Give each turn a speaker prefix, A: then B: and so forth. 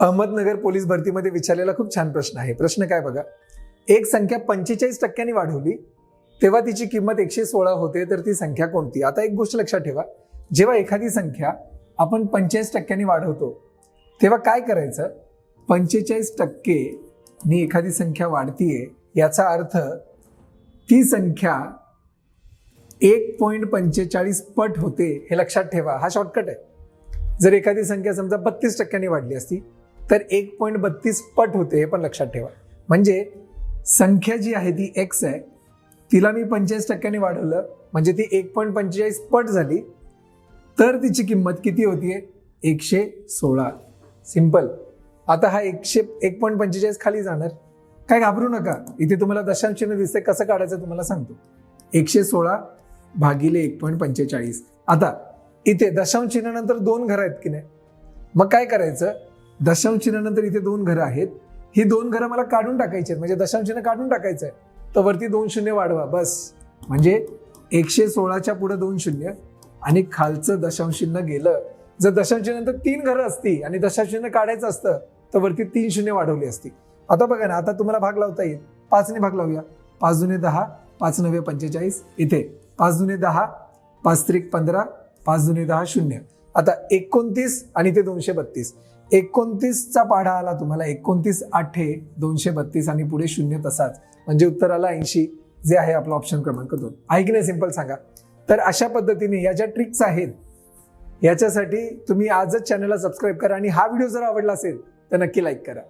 A: Ahmednagar police भरतीमध्ये विचारलेला खूप छान प्रश्न आहे. प्रश्न काय बघा? एक संख्या पंचेचाळीस टक्क्यांनी वाढवली. तेव्हा तिची किंमत एकशे सोळा होते तर ती संख्या कोणती? आता एक गोष्ट लक्षात ठेवा. जेव्हा एखादी संख्या आपण पंचेचाळीस टक्क्यांनी वाढवतो तेव्हा काय करायचं? पंचेचाळीस टक्के नी एखादी संख्या वाढतीये याचा अर्थ ती संख्या एक पॉईंट पंचेचाळीस पट होते हे लक्षात ठेवा. हा शॉर्टकट आहे. जर एखादी संख्या समजा बत्तीस टक्क्यांनी वाढली असती तर एक पॉईंट बत्तीस पट होते हे पण लक्षात ठेवा. म्हणजे संख्या जी आहे ती एक्स आहे तिला मी पंचेचाळीस टक्क्यांनी वाढवलं म्हणजे ती एक पॉईंट पंचेचाळीस पट झाली तर तिची किंमत किती होतीये? एकशे सोळा. सिंपल आता हा एकशे एक पॉईंट पंचेचाळीस खाली जाणार. काय घाबरू नका. इथे तुम्हाला दशांश चिन्ह दिसते कसं काढायचं तुम्हाला सांगतो. एकशे सोळा भागिले एक पॉईंट पंचेचाळीस. आता इथे दशांश चिन्हानंतर दोन घरं आहेत की नाही? मग काय करायचं? दशांश चिन्हानंतर इथे दोन घरं आहेत. ही दोन घरं मला काढून टाकायची आहेत. म्हणजे दशांश चिन्ह काढून टाकायचं आहे. तर वरती दोन शून्य वाढवा बस. म्हणजे एकशे सोळाच्या पुढे दोन शून्य आणि खालचं दशांश गेलं. जर दशांशीनंतर तीन घरं असती आणि दशांश काढायचं असतं तर वरती तीन शून्य वाढवली असती. आता बघा ना आता तुम्हाला भाग लावता येईल. पाचने भाग लावूया. पाच जुने दहा पाच नव्या पंचेचाळीस इथे. पाच जुने दहा पाच त्रिक पंधरा पाच जुने दहा शून्य. आता एकोणतीस आणि ते दोनशे बत्तीस. एकोणतीसचा पाढा आला तुम्हाला. एकोणतीस आठे दोनशे बत्तीस आणि पुढे शून्य तसाच. म्हणजे उत्तर आला ऐंशी जे आहे आपला ऑप्शन क्रमांक दोन. आहे की नाही? सिंपल सांगा. तर अशा पद्धतीने या ज्या ट्रिक्स आहेत याच्यासाठी तुम्ही आजच चॅनलला सबस्क्राईब करा आणि हा व्हिडिओ जर आवडला असेल तर नक्की लाईक करा.